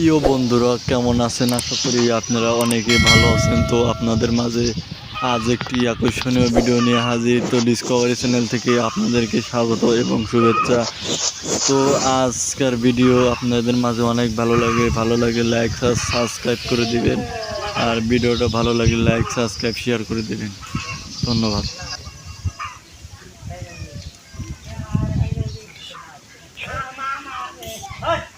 প্রিয় বন্ধুরা কেমন আছেন আশা করি আপনারা অনেকে ভালো আছেন তো আপনাদের মাঝে আজ একটি আকর্ষণীয় ভিডিও নিয়ে হাজির তো ডিসকভারি চ্যানেল থেকে আপনাদেরকে স্বাগত এবং শুভেচ্ছা তো আজকের ভিডিও আপনাদের মাঝে অনেক ভালো লাগে ভালো লাগে লাইক সাবস্ক্রাইব করে দিবেন আর ভিডিওটা ভালো লাগে লাইক সাবস্ক্রাইব শেয়ার করে দিবেন ধন্যবাদ দেখছ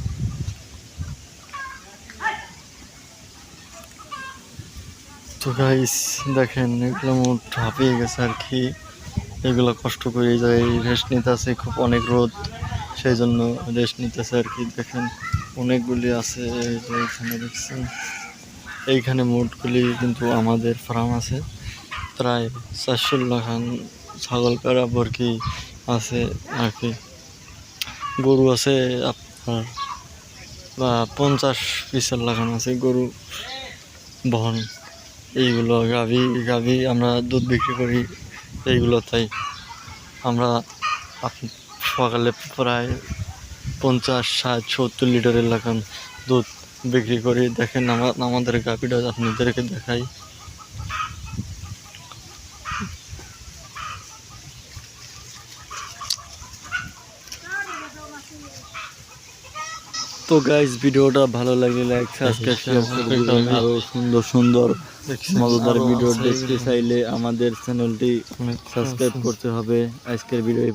তো গাইস দেখেন, এগুলো মোট হাঁপিয়ে গেছে আর কি। এগুলো কষ্ট করে যায় রেস্ট নিতেছে খুব অনেক রোদ, সেই জন্য রেস্ট নিতেছে আর কি। দেখেন, অনেকগুলি আছে এখানে দেখছেন। এইখানে মোটগুলি কিন্তু আমাদের ফার্ম আছে। প্রায় চারশো লাখান ছাগল পেড়া বরকি আছে আর কি। গরু আছে আপনার, বা পঞ্চাশ পিসের লাগান আছে, গরু বহন। এইগুলো গাভি গাভি আমরা দুধ বিক্রি করি, এইগুলো তাই। আমরা সকালে প্রায় পঞ্চাশ, ষাট, সত্তর লিটারের লাগান দুধ বিক্রি করি। দেখেন আমাদের গাভিটা আপনাদেরকে দেখাই। তো গাইস ভিডিওটা ভালো লাগলে লাইক সাবস্ক্রাইব শেয়ার করে দিবেন। আরও সুন্দর সুন্দর মজাদার ভিডিও দেখতে চাইলে আমাদের চ্যানেলটি সাবস্ক্রাইব করতে হবে। আজকের ভিডিও